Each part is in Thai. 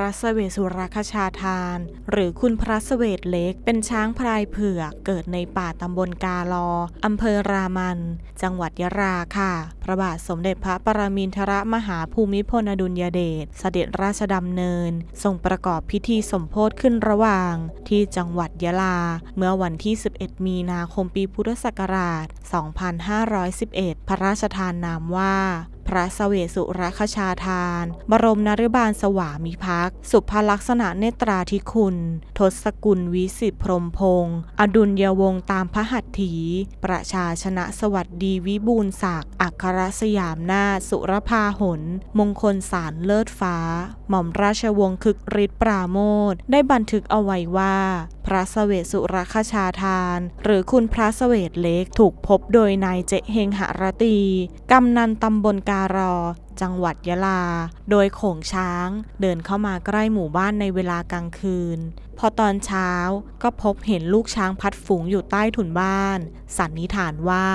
ระเสวสุรคชาทาน หรือคุณพระเสวตเล็ก เป็นช้างพลายเผือกเกิดในป่าตำบลกาลออำเภอรามัน จังหวัดยะลาค่ะ พระบาทสมเด็จพระปรมินทรมหาภูมิพลอดุลยเดชเสด็จราชดำเนินทรงประกอบพิธีสมโพธิขึ้นระหว่าง ที่จังหวัดยะลา เมื่อวันที่ 11 มีนาคมปีพุทธศักราช 2511 พระราชทานนามว่า พระเสวสุรคชาทาน บรมนฤบาลสวามิภักดิ์สุภลักษณะเนตราธิคุณ ทศกุลวิสิทธิพรมพงศ์อดุลยวงตามพระหัตถี ประชาชนะสวัสดีวิบูลศักดิ์อัครสยามนาสุรพาหน มงคลสารเลิศฟ้า หม่อมราชวงศ์คึกฤทธิ์ปราโมทได้บันทึกเอาไว้ว่า พระเสวสุรคชาทาน หรือคุณพระเสวตเล็กถูกพบโดยนายเจเฮงหรตีกำนันตำบลการอ จังหวัดยะลา โดยโขงช้างเดินเข้ามาใกล้หมู่บ้านในเวลากลางคืน พอตอนเช้าก็พบเห็นลูกช้างพัดฝูงอยู่ใต้ถุนบ้าน สันนิษฐานว่า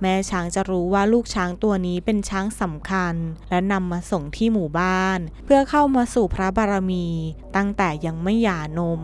แม่ช้างจะรู้ว่าลูกช้างตัวนี้เป็นช้างสำคัญ และนำมาส่งที่หมู่บ้าน เพื่อเข้ามาสู่พระบารมี ตั้งแต่ยังไม่หย่านม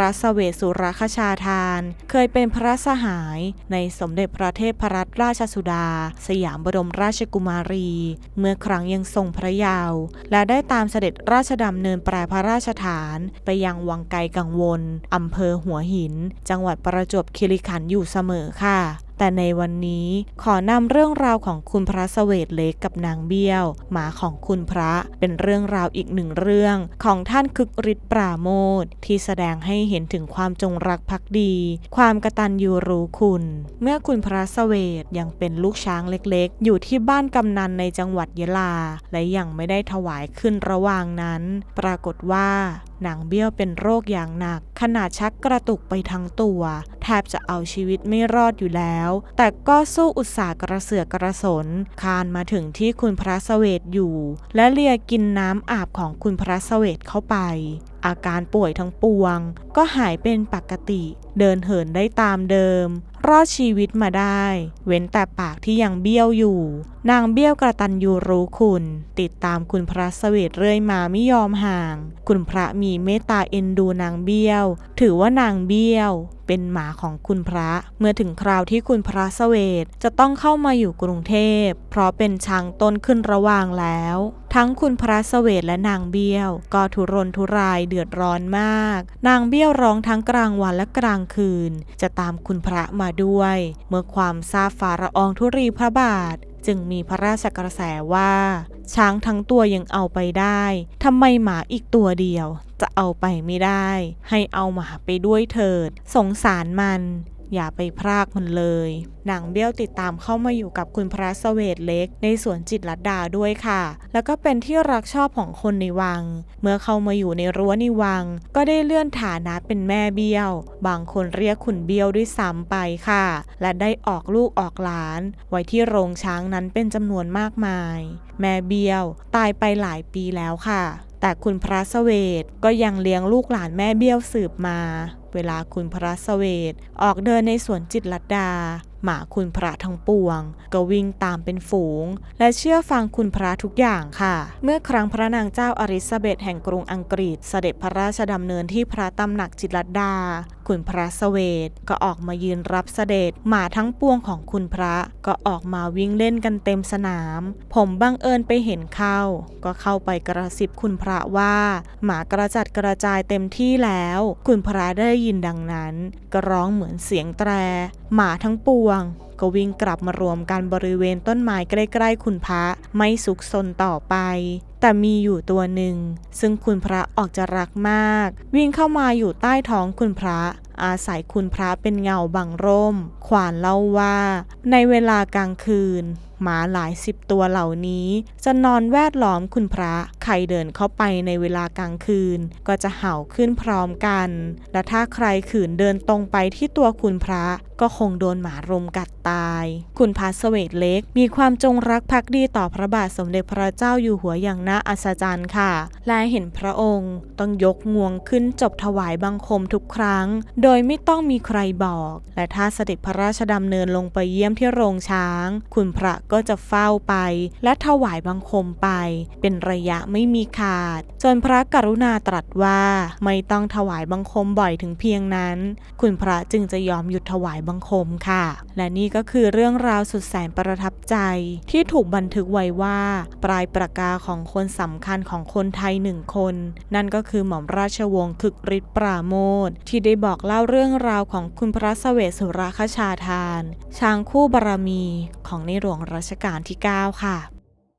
ระเสวสุรคชาทาน เคยเป็นพระสหายในสมเด็จพระเทพรัตนราชสุดา สยามบรมราชกุมารี เมื่อครั้งยังทรงพระเยาว์และได้ตามเสด็จราชดำเนินแปรพระราชฐานไปยังวังไกลกังวลอำเภอหัวหิน จังหวัดประจวบคีรีขันธ์อยู่เสมอค่ะ แต่ในวันนี้ขอนำเรื่องราวของคุณพระเสวตเล็กกับนางเบี้ยว หมาของคุณพระเป็นเรื่องราวอีกหนึ่งเรื่องของท่านคึกฤทธิ์ปราโมทที่แสดงให้เห็นถึงความจงรักภักดี ความกตัญญูรู้คุณ เมื่อคุณพระเสวตยังเป็นลูกช้างเล็กๆ อยู่ที่บ้านกำนันในจังหวัดยะลา และยังไม่ได้ถวายขึ้นระหว่างนั้น ปรากฏว่า นางเบี้ยวเป็นโรคอย่างหนัก ขนาดชักกระตุกไปทั้งตัว แทบจะเอาชีวิตไม่รอดอยู่แล้ว แต่ก็สู้อุตสาห์กระเสือกกระสน คานมาถึงที่คุณพระเสวตอยู่ และเลียกินน้ำอาบของคุณพระเสวตเข้าไป อาการป่วยทั้งปวง ก็หายเป็นปกติ เดินเหินได้ตามเดิม รอดชีวิตมาได้ เว้นแต่ปากที่ยังเบี้ยวอยู่ นางเบี้ยวกระตันยูรู้คุณ ติดตามคุณพระเสวตเรื่อยมาไม่ยอมห่าง คุณพระมีเมตตาเอ็นดูนางเบี้ยว ถือว่านางเบี้ยว เป็นหมาของคุณพระ เมื่อถึงคราวที่คุณพระเสวตจะต้องเข้ามาอยู่กรุงเทพ เพราะเป็นช้างต้นขึ้นระหว่างแล้ว ทั้งคุณพระเสวตและนางเบี้ยว ก็ทุรนทุรายเดือดร้อนมาก นางเบี้ยวร้องทั้งกลางวันและกลางคืน จะตามคุณพระมาด้วย เมื่อความทราบฝาละอองธุรีพระบาทจึงมีพระราชกระแสว่า ช้างทั้งตัวยังเอาไปได้ทำไมหมาอีกตัวเดียว จะเอาไปไม่ได้ ให้เอาหมาไปด้วยเถิด สงสารมัน อย่าไปพรากมันเลยนางเบี้ยวติดตามเข้ามาอยู่กับคุณพระเสวตเล็ก ในสวนจิตรลดาด้วยค่ะ แล้วก็เป็นที่รักชอบของคนในวัง เมื่อเข้ามาอยู่ในรั้วในวัง ก็ได้เลื่อนฐานะเป็นแม่เบี้ยว บางคนเรียกขุนเบี้ยวด้วยซ้ำไปค่ะ และได้ออกลูกออกหลาน ไว้ที่โรงช้างนั้นเป็นจำนวนมากมาย แม่เบี้ยว ตายไปหลายปีแล้วค่ะ แต่คุณพระเสวตก็ยังเลี้ยงลูกหลานแม่เบี้ยวสืบมา เวลาคุณพระเสวตออกเดินในสวนจิตรลดดา หมาคุณพระทั้งปวง ก็วิ่งตามเป็นฝูง และเชื่อฟังคุณพระทุกอย่างค่ะ เมื่อครั้งพระนางเจ้าอริซาเบธแห่งกรุงอังกฤษเสด็จพระราชดำเนินที่พระตำหนักจิตรลดดา คุณพระเสวตก็ออกมายืนรับเสด็จหมาทั้งปวงของคุณพระก็ออกมาวิ่งเล่นกันเต็มสนาม ผมบังเอิญไปเห็นเข้า ก็เข้าไปกระซิบคุณพระว่า หมากระจัดกระจายเต็มที่แล้ว คุณพระได้ยินดังนั้น ก็ร้องเหมือนเสียงแตร หมาทั้งปวง ก็วิ่งกลับมารวมกันบริเวณต้นไม้ใกล้ๆคุณพระ ไม่สุขสนต่อไป แต่มีอยู่ตัวหนึ่ง ซึ่งคุณพระออกจะรักมาก วิ่งเข้ามาอยู่ใต้ท้องคุณพระอาศัยคุณพระเป็นเงาบังร่ม ขวานเล่าว่า ในเวลากลางคืน หมาหลายสิบตัวเหล่านี้ จะนอนแวดล้อมคุณพระ ใครเดินเข้าไปในเวลากลางคืน ก็จะเห่าขึ้นพร้อมกัน และถ้าใครขืนเดินตรงไปที่ตัวคุณพระก็คงโดนหมารุมกัดตาย คุณพระเสวตเล็ก มีความจงรักภักดีต่อพระบาทสมเด็จพระเจ้าอยู่หัวอย่างน่าอัศจรรย์ค่ะ และเห็นพระองค์ ต้องยกงวงขึ้นจบถวายบังคมทุกครั้ง โดยไม่ต้องมีใครบอก และถ้าเสด็จพระราชดำเนินลงไปเยี่ยมที่โรงช้าง คุณพระก็จะเฝ้าไป และถวายบังคมไป เป็นระยะไม่มีขาด จนพระกรุณาตรัสว่าไม่ต้องถวายบังคมบ่อยถึงเพียงนั้น คุณพระจึงจะยอมหยุดถวายบังคมค่ะ และนี่ก็คือเรื่องราวสุดแสนประทับใจ ที่ถูกบันทึกไว้ว่า ปลายประกาของคนสำคัญของคนไทยหนึ่งคน นั่นก็คือหม่อมราชวงศ์คึกฤทธิ์ปราโมทที่ได้บอกเล่าเรื่องราวของคุณพระเสวสุรคชาทาน ช้างคู่บารมี ของในหลวงรัชกาลที่ 9 ค่ะ